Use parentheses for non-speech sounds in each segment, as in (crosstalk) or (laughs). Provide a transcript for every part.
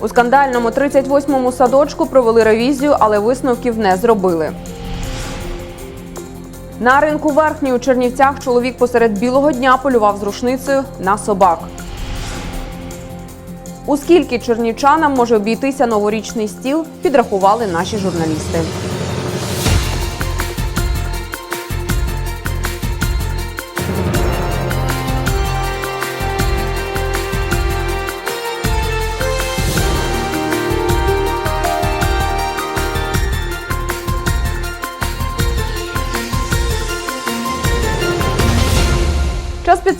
У скандальному 38-му садочку провели ревізію, але висновків не зробили. На ринку верхній у Чернівцях чоловік посеред білого дня полював з рушницею на собак. У скільки чернівчанам може обійтися новорічний стіл, підрахували наші журналісти.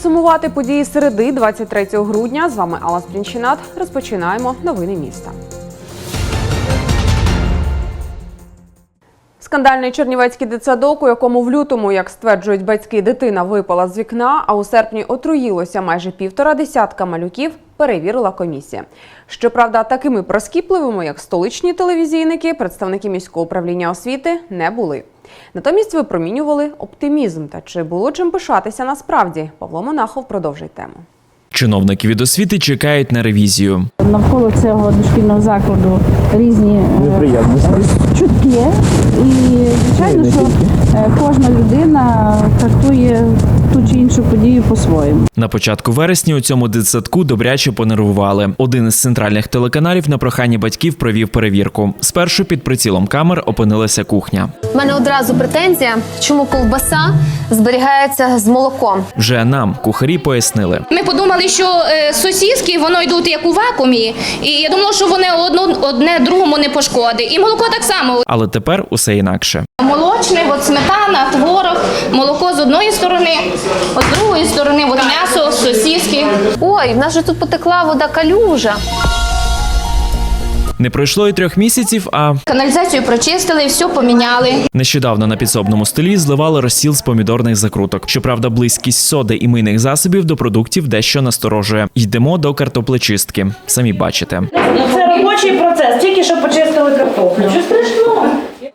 Підсумувати події середи 23 грудня. З вами Алла Спрінчинат. Розпочинаємо новини міста. Скандальний чернівецький дитсадок, у якому в лютому, як стверджують батьки, дитина випала з вікна, а у серпні отруїлося майже півтора десятка малюків, перевірила комісія. Щоправда, такими проскіпливими, як столичні телевізійники, представники міського управління освіти не були. Натомість випромінювали оптимізм. Та чи було чим пишатися насправді? Павло Монахов продовжить тему. Чиновники від освіти чекають на ревізію. Навколо цього дошкільного закладу різні е, Неприємності. чутки. І звичайно, що е, кожна людина іншу по-своєму. На початку вересня у цьому дитсадку добряче понервували. Один із центральних телеканалів на прохання батьків провів перевірку. Спершу під прицілом камер опинилася кухня. У мене одразу претензія, чому ковбаса зберігається з молоком. Вже нам кухарі пояснили. Ми подумали, що е, сосиски воно йдуть як у вакуумі, і я думала, що вони одно, одне другому не пошкодить. І молоко так само. Але тепер усе інакше. Молочне, от сметана, творог, молоко одної сторони, от з другої сторони, от м'ясо, сосиски. Ой, в нас же тут потекла вода калюжа. Не пройшло і трьох місяців, а Каналізацію прочистили, все поміняли. нещодавно на підсобному столі зливали розсіл з помідорних закруток. Щоправда, близькість соди і мийних засобів до продуктів дещо насторожує. Йдемо до картоплечистки. Самі бачите. Це робочий процес, тільки що почистили картоплю. Що страшного?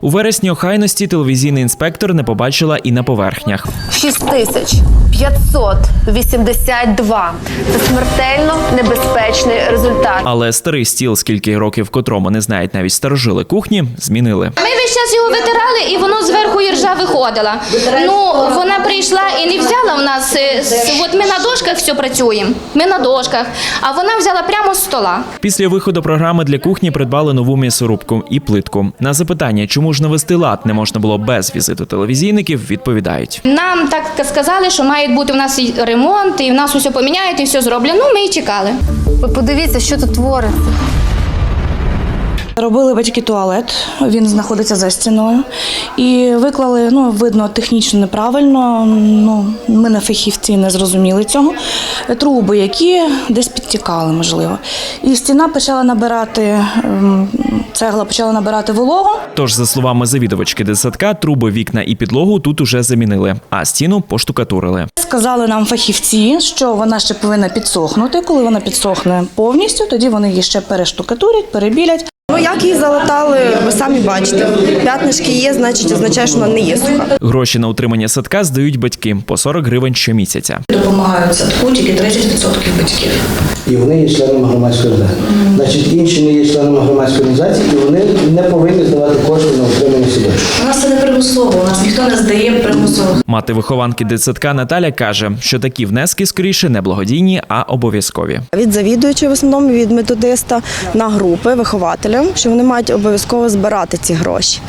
У вересні охайності телевізійний інспектор не побачила і на поверхнях. 6582. Це смертельно небезпечний результат. Але старий стіл, скільки років котрому не знають навіть старожили кухні, змінили. Ми весь час його витирали, і воно зверху іржа виходила. Ну вона прийшла і не взяла в нас. е, От ми на дошках все працюємо. Ми на дошках, а вона взяла прямо з стола. Після виходу програми для кухні придбали нову м'ясорубку і плитку. На запитання, чому ж навести лад не можна було без візиту телевізійників, відповідають. Нам так сказали, що має бути в нас і ремонт, і в нас усе поміняють, і все зроблять. Ну, ми і чекали. Ви подивіться, що тут твориться. Робили батьки туалет, він знаходиться за стіною. І виклали, ну, видно, технічно неправильно. Ну, ми не фахівці не зрозуміли цього. Труби, які десь підтікали, можливо. І стіна почала набирати, ем, цегла почала набирати вологу. Тож, за словами завідувачки дитсадка, труби, вікна і підлогу тут уже замінили, а стіну поштукатурили. Сказали нам фахівці, що вона ще повинна підсохнути. Коли вона підсохне повністю, тоді вони її ще перештукатурять, перебілять. Ну, як її залатали, ви самі бачите. П'ятнишки є, значить означає, що вона не є суха. Гроші на утримання садка здають батьки по 40 гривень щомісяця. Допомагають садку тільки 30% батьків. І вони є членами громадської організації. Значить, інші не є членами громадської організації, і вони не повинні здавати кошти на утримання садочку. У нас це не примусово, у нас ніхто не здає примусово. Мати вихованки дитсадка Наталя каже, що такі внески скоріше не благодійні, а обов'язкові. Від завідуючого в основному від методиста на групи вихователям, що вони мають обов'язково збирати ці гроші.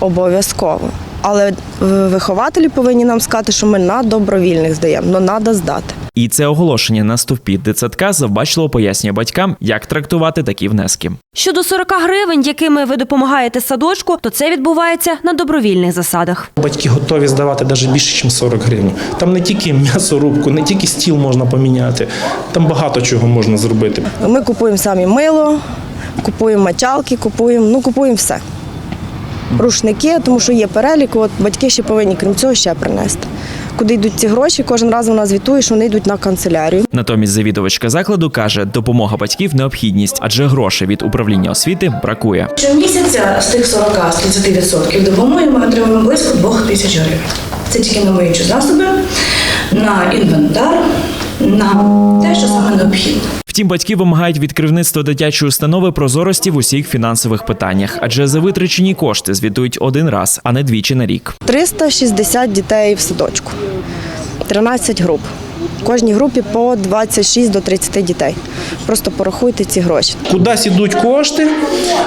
Обов'язково. Але е, вихователі повинні нам сказати, що ми на добровільних здаємо, але треба здати. І це оголошення на стовпі дитсадка завбачливо пояснює батькам, як трактувати такі внески. Щодо 40 гривень, якими ви допомагаєте садочку, то це відбувається на добровільних засадах. Батьки готові здавати навіть більше, ніж 40 гривень. Там не тільки м'ясорубку, не тільки стіл можна поміняти, там багато чого можна зробити. Ми купуємо самі мило, купуємо мочалки, купуємо, ну купуємо все. Рушники, тому що є перелік, от батьки ще повинні, крім цього, ще принести. Куди йдуть ці гроші, кожен раз вона звітує, що вони йдуть на канцелярію. Натомість завідувачка закладу каже, допомога батьків необхідність, адже грошей від управління освіти бракує. Щомісяця з тих 40 з 30% допомоги ми отримуємо близько 2 тисяч гривень. Це тільки на миючі засоби, на інвентар, на те, що саме необхідно. Втім, батьки вимагають від керівництва дитячої установи прозорості в усіх фінансових питаннях, адже за витрачені кошти звітують один раз, а не двічі на рік. 360 дітей в садочку, 13 груп. В кожній групі по 26 до 30 дітей. Просто порахуйте ці гроші. Кудись ідуть кошти,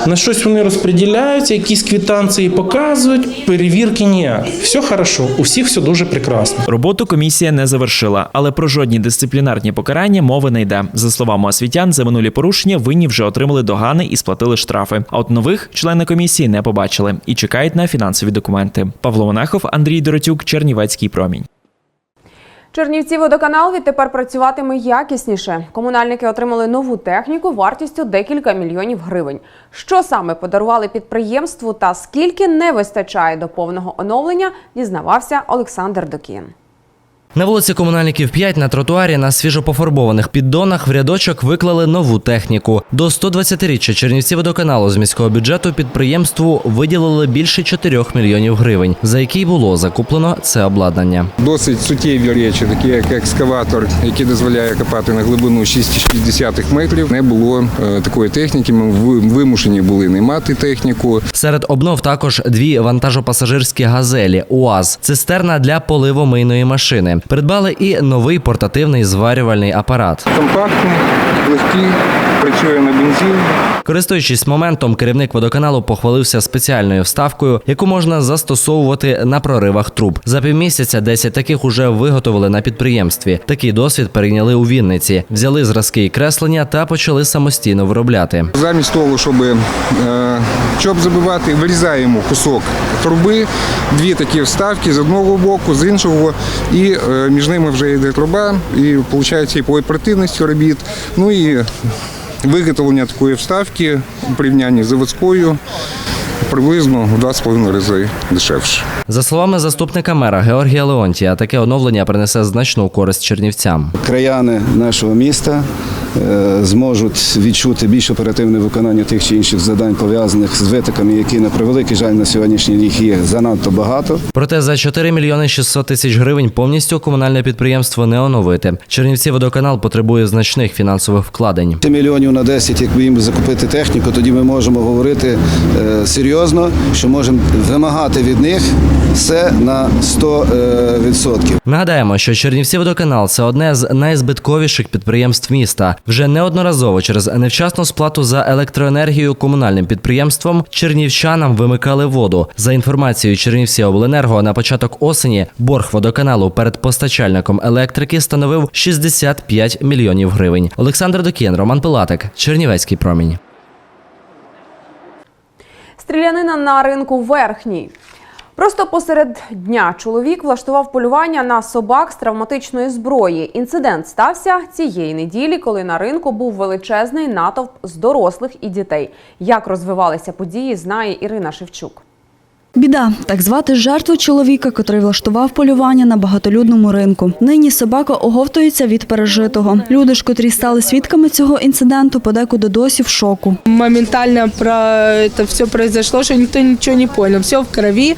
на щось вони розподіляються, якісь квитанції показують, перевірки ніяк. Все хорошо, у всіх все дуже прекрасно. Роботу комісія не завершила, але про жодні дисциплінарні покарання мови не йде. За словами освітян, за минулі порушення винні вже отримали догани і сплатили штрафи. А от нових члени комісії не побачили і чекають на фінансові документи. Павло Монахов, Андрій Доротюк, Чернівецький промінь. Чернівці водоканал відтепер працюватиме якісніше. Комунальники отримали нову техніку вартістю декілька мільйонів гривень. Що саме подарували підприємству та скільки не вистачає до повного оновлення, дізнавався Олександр Докін. На вулиці комунальників 5 на тротуарі на свіжопофарбованих піддонах в рядочок виклали нову техніку. До 120-річчя Чернівці водоканалу з міського бюджету підприємству виділили більше 4 мільйонів гривень, за які було закуплено це обладнання. Досить суттєві речі, такі як екскаватор, який дозволяє копати на глибину 6,6 метрів. Не було е, такої техніки. Ми вимушені були не мати техніку. Серед обнов також дві вантажопасажирські газелі УАЗ, цистерна для поливомийної машини. Придбали і новий портативний зварювальний апарат. Компактний, легкий, працює на бензині. Користуючись моментом, керівник водоканалу похвалився спеціальною вставкою, яку можна застосовувати на проривах труб. За півмісяця 10 таких уже виготовили на підприємстві. Такий досвід перейняли у Вінниці, взяли зразки і креслення та почали самостійно виробляти. Замість того, щоб е, чоп забивати, вирізаємо кусок труби, дві такі вставки з одного боку, з іншого, і е, між ними вже йде труба, і виходить і по оперативності робіт. Ну і виготовлення такої вставки у порівнянні з заводською приблизно в 2,5 рази дешевше. За словами заступника мера Георгія Леонтія, таке оновлення принесе значну користь чернівцям. краяни нашого міста зможуть відчути більш оперативне виконання тих чи інших завдань, пов'язаних з витоками, які на превеликий жаль на сьогоднішній рік є занадто багато. Проте за 4 мільйони 600 тисяч гривень повністю комунальне підприємство не оновити. Чернівці водоканал потребує значних фінансових вкладень. Ти мільйонів на 10, якби їм закупити техніку, тоді ми можемо говорити е, серйозно, що можемо вимагати від них все на 100%. Нагадаємо, що Чернівці водоканал це одне з найзбитковіших підприємств міста. Вже неодноразово через невчасну сплату за електроенергію комунальним підприємством чернівчанам вимикали воду. За інформацією Чернівці Обленерго на початок осені борг водоканалу перед постачальником електрики становив 65 мільйонів гривень. Олександр Докін, Роман Пилатик, Чернівецький промінь. Стрілянина на ринку верхній. Просто посеред дня чоловік влаштував полювання на собак з травматичної зброї. Інцидент стався цієї неділі, коли на ринку був величезний натовп з дорослих і дітей. Як розвивалися події, знає Ірина Шевчук. Біда так звати жертву чоловіка, котрий влаштував полювання на багатолюдному ринку. Нині собака оговтується від пережитого. Люди ж, котрі стали свідками цього інциденту, подекуди досі в шоку. Моментально про это все произошло, что никто ничего не понял. Все в крови,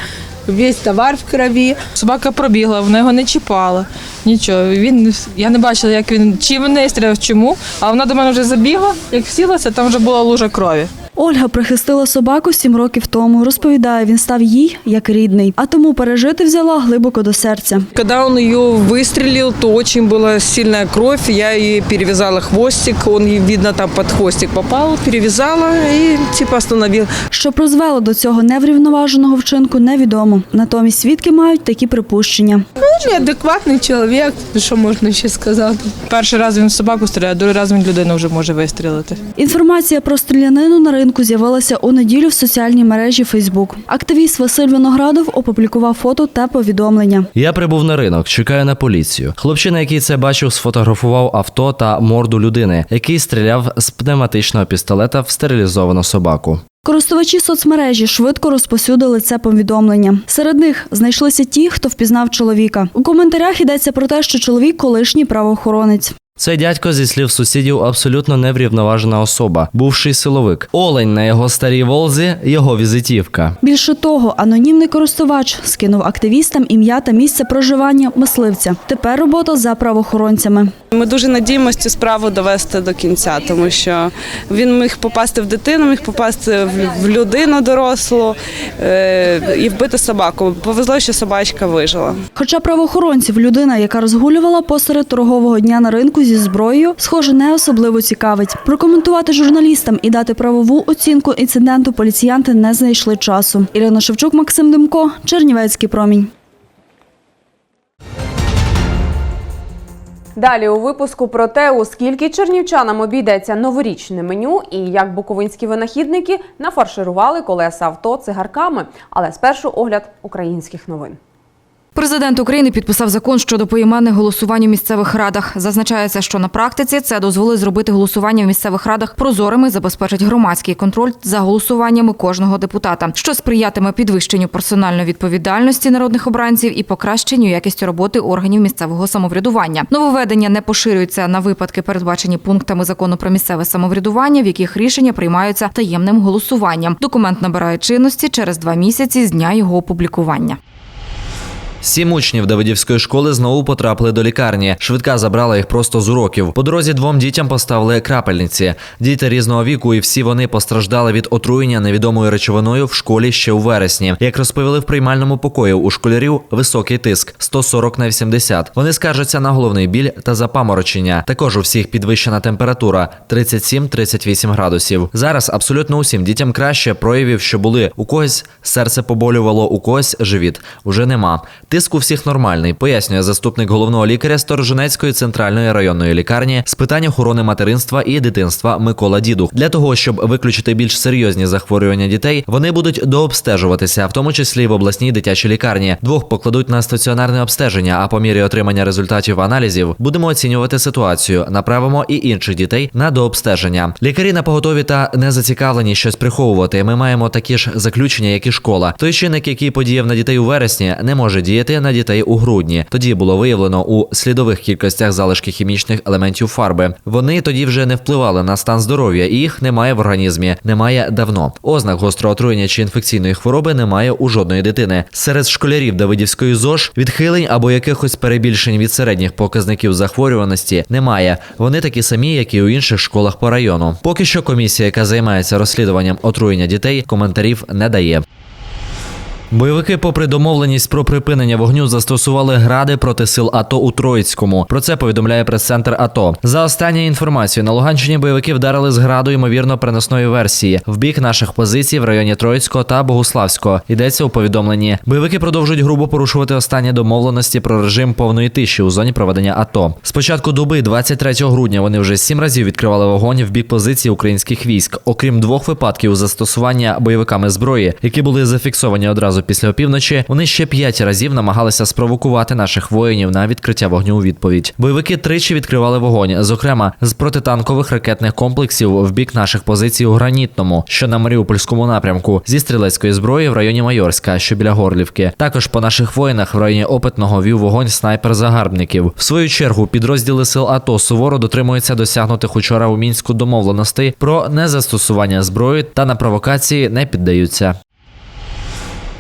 весь товар в крові. Собака пробігла, вона його не чіпала. Нічого. Він я не бачила, як він чим в неї стріляв, чому. А вона до мене вже забігла, як сілася, там вже була лужа крові. Ольга прихистила собаку сім років тому. Розповідає, він став їй як рідний, а тому пережити взяла глибоко до серця. Когда он ее выстрелил, то очень была сильная кровь. Я ей перевязала хвостик, он ей, видно, там под хвостик попал, перевязала и типа остановил. Що призвело до цього неврівноваженого вчинку, невідомо. Натомість свідки мають такі припущення. Ну, неадекватний чоловік, що можна ще сказати. Перший раз він собаку стріляє, другий раз він людину вже може вистрілити. Інформація про стрілянину на ринку з'явилася у неділю в соціальній мережі Фейсбук. Активіст Василь Виноградов опублікував фото та повідомлення. Я прибув на ринок, чекаю на поліцію. Хлопчина, який це бачив, сфотографував авто та морду людини, який стріляв з пневматичного пістолета в стерилізовану собаку. Користувачі соцмережі швидко розповсюдили це повідомлення. Серед них знайшлися ті, хто впізнав чоловіка. У коментарях йдеться про те, що чоловік колишній правоохоронець. Цей дядько, зі слів сусідів, абсолютно неврівноважена особа, бувший силовик. Олень на його старій волзі його візитівка. Більше того, анонімний користувач скинув активістам ім'я та місце проживання мисливця. Тепер робота за правоохоронцями. Ми дуже надіємося цю справу довести до кінця, тому що він міг попасти в дитину, міг попасти в- людину дорослу е, і вбити собаку. Повезло, що собачка вижила. Хоча правоохоронців людина, яка розгулювала посеред торгового дня на ринку зі зброєю, схоже, не особливо цікавить. Прокоментувати журналістам і дати правову оцінку інциденту поліціянти не знайшли часу. Ірина Шевчук, Максим Демко, Чернівецький промінь. Далі у випуску про те, у скільки чернівчанам обійдеться новорічне меню і як буковинські винахідники нафарширували колеса авто цигарками. Але спершу огляд українських новин. Президент України підписав закон щодо поіменних голосувань у місцевих радах. Зазначається, що на практиці це дозволить зробити голосування в місцевих радах прозорими, забезпечить громадський контроль за голосуваннями кожного депутата, що сприятиме підвищенню персональної відповідальності народних обранців і покращенню якості роботи органів місцевого самоврядування. Нововведення не поширюються на випадки, передбачені пунктами закону про місцеве самоврядування, в яких рішення приймаються таємним голосуванням. Документ набирає чинності через два місяці з дня його опублікування. Сім учнів Давидівської школи знову потрапили до лікарні. Швидка забрала їх просто з уроків. По дорозі двом дітям поставили крапельниці. Діти різного віку, і всі вони постраждали від отруєння невідомою речовиною в школі ще у вересні. Як розповіли в приймальному покої, у школярів високий тиск 140 на 80. Вони скаржаться на головний біль та запаморочення. Також у всіх підвищена температура 37-38 градусів. Зараз абсолютно усім дітям краще проявів, що були у когось серце поболювало, у когось живіт. Уже нема. Тиск у всіх нормальний, пояснює заступник головного лікаря Сторожинецької центральної районної лікарні з питань охорони материнства і дитинства Микола Дідух. Для того щоб виключити більш серйозні захворювання дітей, вони будуть дообстежуватися, в тому числі в обласній дитячій лікарні. Двох покладуть на стаціонарне обстеження. А по мірі отримання результатів аналізів будемо оцінювати ситуацію. Направимо і інших дітей на дообстеження. Лікарі на поготові та не зацікавлені щось приховувати. Ми маємо такі ж заключення, як і школа. Той чинник, який подіяв на дітей у вересні, не може діяти на дітей у грудні. Тоді було виявлено у слідових кількостях залишки хімічних елементів фарби. Вони тоді вже не впливали на стан здоров'я, і їх немає в організмі, немає давно. Ознак гострого отруєння чи інфекційної хвороби немає у жодної дитини. Серед школярів Давидівської ЗОЖ відхилень або якихось перебільшень від середніх показників захворюваності немає. Вони такі самі, як і у інших школах по району. Поки що комісія, яка займається розслідуванням отруєння дітей, коментарів не дає. Бойовики, попри домовленість про припинення вогню, застосували гради проти сил АТО у Троїцькому. Про це повідомляє прес-центр АТО. За останньою інформацією, на Луганщині бойовики вдарили з граду ймовірно переносної версії в бік наших позицій в районі Троїцького та Богуславського. Йдеться у повідомленні. Бойовики продовжують грубо порушувати останні домовленості про режим повної тиші у зоні проведення АТО. З початку доби, 23 грудня, вони вже сім разів відкривали вогонь в бік позицій українських військ. Окрім двох випадків застосування бойовиками зброї, які були зафіксовані одразу після опівночі, вони ще п'ять разів намагалися спровокувати наших воїнів на відкриття вогню у відповідь. Бойовики тричі відкривали вогонь, зокрема з протитанкових ракетних комплексів в бік наших позицій у гранітному, що на Маріупольському напрямку, зі стрілецької зброї в районі Майорська, що біля Горлівки. Також по наших воїнах в районі опитного вів вогонь снайпер загарбників. В свою чергу підрозділи сил АТО суворо дотримуються досягнутих учора у мінську домовленостей про незастосування зброї та на провокації не піддаються.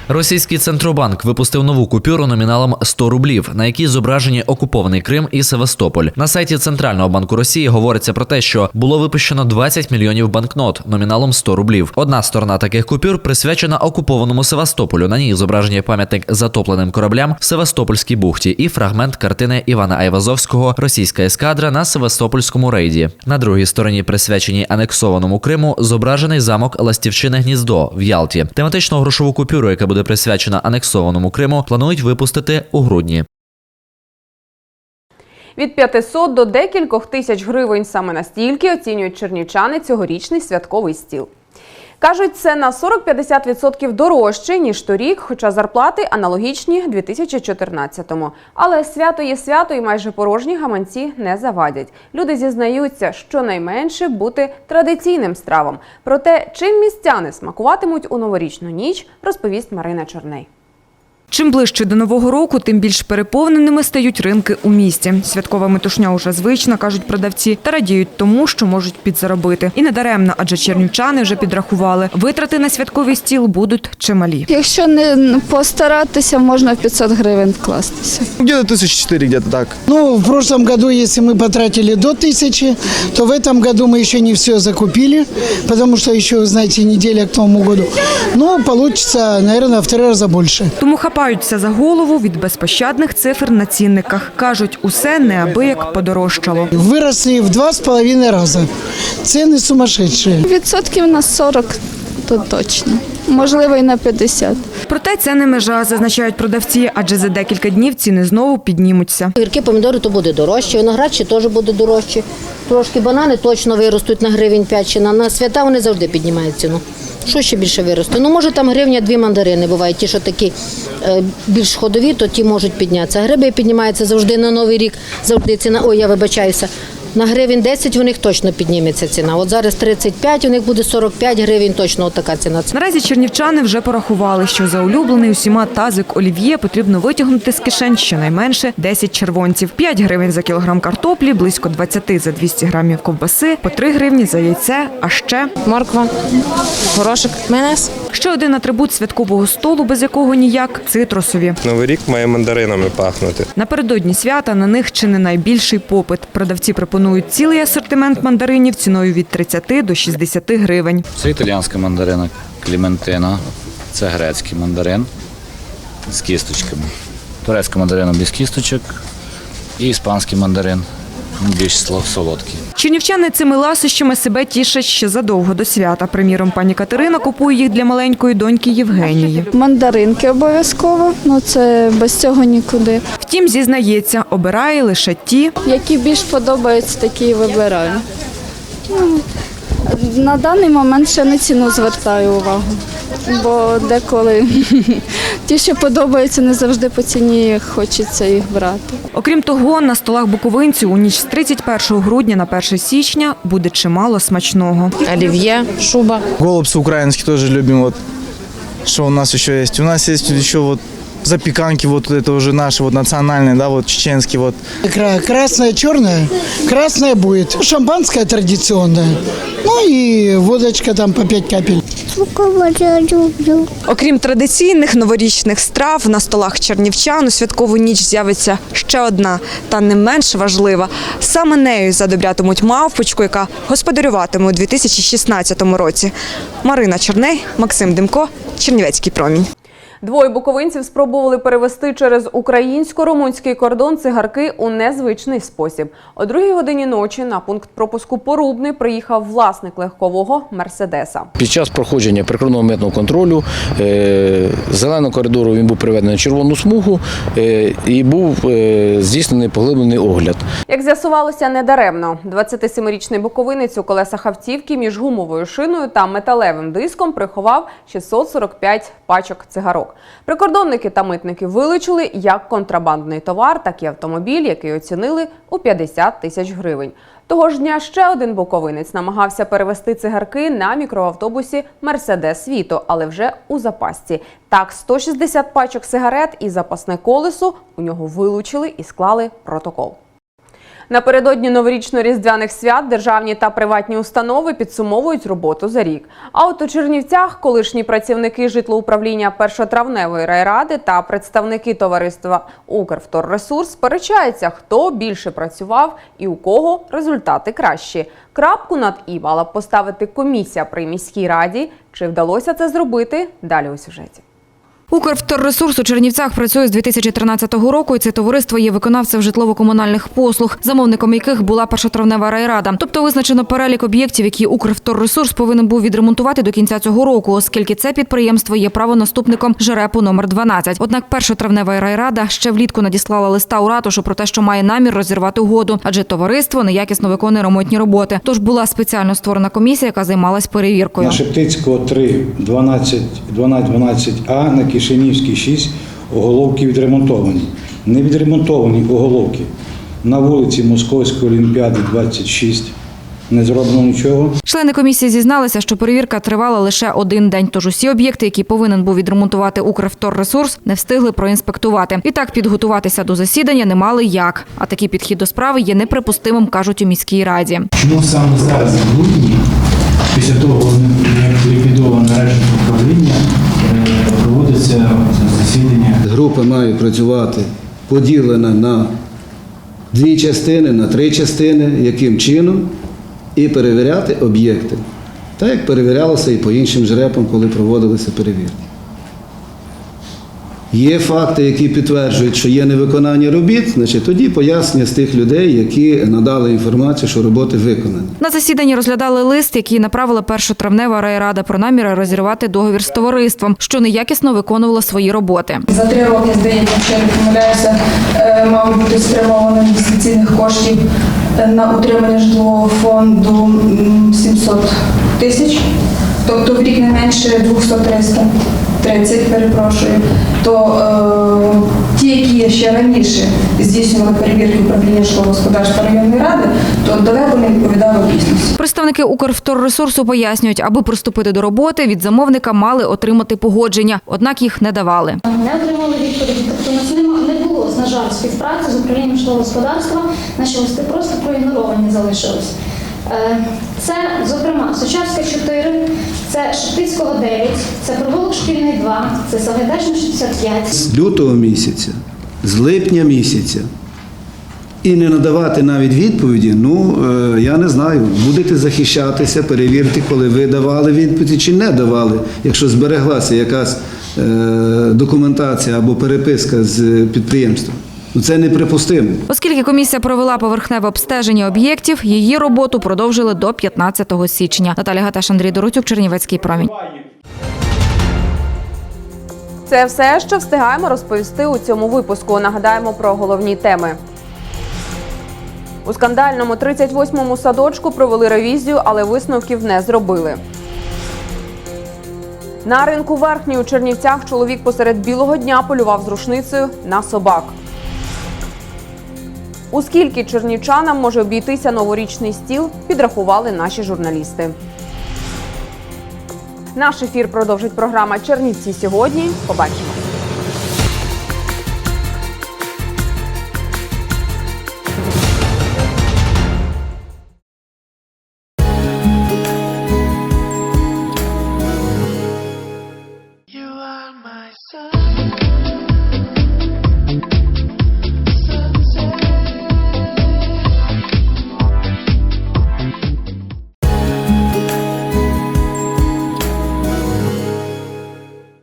Російський центробанк випустив нову купюру номіналом 100 рублів, на якій зображені окупований Крим і Севастополь. На сайті Центрального банку Росії говориться про те, що було випущено 20 мільйонів банкнот номіналом 100 рублів. Одна сторона таких купюр присвячена окупованому Севастополю. На ній зображені пам'ятник затопленим кораблям в Севастопольській бухті і фрагмент картини Івана Айвазовського Російська ескадра на Севастопольському рейді. На другій стороні, присвяченій анексованому Криму, зображений замок Ластівчине гніздо в Ялті. Тематичну грошову купюру, яка буде присвячена анексованому Криму, планують випустити у грудні. Від 500 до декількох тисяч гривень саме настільки оцінюють чернівчани цьогорічний святковий стіл. Кажуть, це на 40-50% дорожче, ніж торік, хоча зарплати аналогічні 2014-му. Але свято є свято і майже порожні гаманці не завадять. Люди зізнаються, що найменше бути традиційним стравом. Про те, чим містяни смакуватимуть у новорічну ніч, розповість Марина Чорней. Чим ближче до нового року, тим більш переповненими стають ринки у місті. Святкова метушня уже звична, кажуть продавці, та радіють тому, що можуть підзаробити. І не даремно, адже чернівчани вже підрахували. Витрати на святковий стіл будуть чималі. Якщо не постаратися, можна в 500 гривень вкластися. Где-то тысяч четыре, где-то так. Ну, в прошлом году, если мы потратили до тысячи, то в этом году мы еще не все закупили, потому что еще, знаете, неделя к Новому году. Но получится, наверное, в три раза больше. Тому хапаються за голову від безпощадних цифр на цінниках. кажуть, усе неабияк подорожчало. Выросли в два с половиной раза. Цены сумасшедшие. Відсотків на 40 то точно. Можливо, і на 50. Проте це не межа, зазначають продавці, адже за декілька днів ціни знову піднімуться. Гірки помідори то буде дорожче, виноград ще теж буде дорожче. Трошки банани точно виростуть на гривень 5 чи на, на свята вони завжди піднімають ціну. Що ще більше виросте? Ну, може, там гривня дві мандарини бувають. Ті, що такі е, більш ходові, то ті можуть піднятися. Гриби піднімаються завжди на Новий рік, завжди ціна. Ой, я вибачаюся. На гривень 10 у них точно підніметься ціна. От зараз 35, у них буде 45 гривень, точно така ціна. Наразі чернівчани вже порахували, що за улюблений усіма тазик олів'є потрібно витягнути з кишень щонайменше 10 червонців. 5 гривень за кілограм картоплі, близько 20 за 200 грамів ковбаси, по 3 гривні за яйце, а ще Морква, горошок, майонез. Ще один атрибут святкового столу, без якого ніяк цитрусові. Новий рік має мандаринами пахнути. Напередодні свята на них чи не найбільший попит. Продавці пропонують цілий асортимент мандаринів ціною від 30 до 60 гривень. Це італіянська мандарина Кліментина, це грецький мандарин з кісточками. Турецька мандарина без кісточок і іспанський мандарин більш солодкий. Чернівчани цими ласощами себе тішать ще задовго до свята. Приміром, пані Катерина купує їх для маленької доньки Євгенії. Мандаринки обов'язково, ну це без цього нікуди. Втім, зізнається, обирає лише ті, Які більш подобаються, такі і вибираю. На даний момент ще не ціну звертаю увагу, бо деколи (laughs) ті, що подобаються, не завжди по ціні хочеться їх брати. Окрім того, на столах буковинців у ніч з 31 грудня на 1 січня буде чимало смачного. Оливье, шуба. Голубцы украинские тоже любим. Вот что у нас еще есть? У нас есть еще вот запеканки, вот это уже наши вот национальные, да, вот чеченские вот. Кра- Красное, черное. Красное будет. Шампанское традиционное. Ну и водочка там по 5 капель. Окрім традиційних новорічних страв, на столах чернівчан у святкову ніч з'явиться ще одна, та не менш важлива. Саме нею задобрятимуть мавпочку, яка господарюватиме у 2016 році. Марина Черней, Максим Демко, Чернівецький промінь. Двоє буковинців спробували перевести через українсько-румунський кордон цигарки у незвичний спосіб. О другій годині ночі на пункт пропуску Порубний приїхав власник легкового мерседеса. Під час проходження прикордонного митного контролю е, зеленого коридору він був приведений на червону смугу е, і був е, здійснений поглиблений огляд. Як з'ясувалося недаремно, 27-річний буковинець у колесах автівки між гумовою шиною та металевим диском приховав 645 пачок цигарок. Прикордонники та митники вилучили як контрабандний товар, так і автомобіль, який оцінили у 50 тисяч гривень. Того ж дня ще один буковинець намагався перевести цигарки на мікроавтобусі Мерседес Віто, але вже у запасці. Так, 160 пачок сигарет і запасне колесо у нього вилучили і склали протокол. Напередодні новорічно-різдвяних свят державні та приватні установи підсумовують роботу за рік. А от у Чернівцях колишні працівники житлоуправління першотравневої райради та представники товариства Укрвторресурс сперечаються, хто більше працював і у кого результати кращі. Крапку над і мала поставити комісія при міській раді. Чи вдалося це зробити? Далі у сюжеті. Укрвторресурс у Чернівцях працює з 2013 року, і це товариство є виконавцем житлово-комунальних послуг, замовником яких була першотравнева райрада. Тобто визначено перелік об'єктів, які Укрвторресурс повинен був відремонтувати до кінця цього року, оскільки це підприємство є правонаступником ЖРЕПу номер 12. Однак першотравнева райрада ще влітку надіслала листа у ратушу про те, що має намір розірвати угоду, адже товариство неякісно виконує ремонтні роботи. Тож була спеціально створена комісія, яка займалась перевіркою. На Шептицького 3, 12, 12, 12А, на Кишинівській 6 оголовки відремонтовані. Не відремонтовані оголовки на вулиці Московської Олімпіади 26, не зроблено нічого. Члени комісії зізналися, що перевірка тривала лише один день. Тож усі об'єкти, які повинен був відремонтувати Укрвторресурс, не встигли проінспектувати. І так підготуватися до засідання не мали як. А такий підхід до справи є неприпустимим, кажуть у міській раді. Чому саме зараз, в грудні, працювати поділена на дві частини, на три частини, яким чином, і перевіряти об'єкти. Так як перевірялося і по іншим жрепам, коли проводилися перевірки. Є факти, які підтверджують, що є невиконання робіт, значить тоді пояснення з тих людей, які надали інформацію, що роботи виконані. На засіданні розглядали лист, який направила першотравнева райрада про наміри розірвати договір з товариством, що неякісно виконувало свої роботи. За три роки, здається, якщо я не помиляюся, е, мало бути спрямовано інвестиційних коштів е, на утримання житлового фонду 700 тисяч, тобто в рік не менше 200-300. 30, перепрошую, то е, ті, які ще раніше здійснювали перевірки управління житлового господарства районної ради, то далеко не відповідали дійсності. Представники Укрвторресурсу пояснюють, аби приступити до роботи, від замовника мали отримати погодження, однак їх не давали. Не отримали відповіді. Тобто у нас нема- не було, на жаль, співпраці з управлінням житлового господарства. Наші листи просто проігноровані залишились. Е, Це, зокрема, Сучавська 4, це Шептицького 9, це Провулок Шкільний 2, це Сагайдачна 65. З лютого місяця, з липня місяця. І не надавати навіть відповіді, ну е, я не знаю, будете захищатися, перевірте, коли ви давали відповіді чи не давали, якщо збереглася якась е, документація або переписка з підприємством. Ну це неприпустимо. Оскільки комісія провела поверхневе обстеження об'єктів, її роботу продовжили до 15 січня. Наталя Гаташ, Андрій Доротюк, Чернівецький промінь. Це все, що встигаємо розповісти у цьому випуску. Нагадаємо про головні теми. У скандальному 38-му садочку провели ревізію, але висновків не зробили. На ринку верхній у Чернівцях чоловік посеред білого дня полював з рушницею на собак. У скільки чернівчанам може обійтися новорічний стіл, підрахували наші журналісти. Наш ефір продовжить програма Чернівці сьогодні. Побачимо.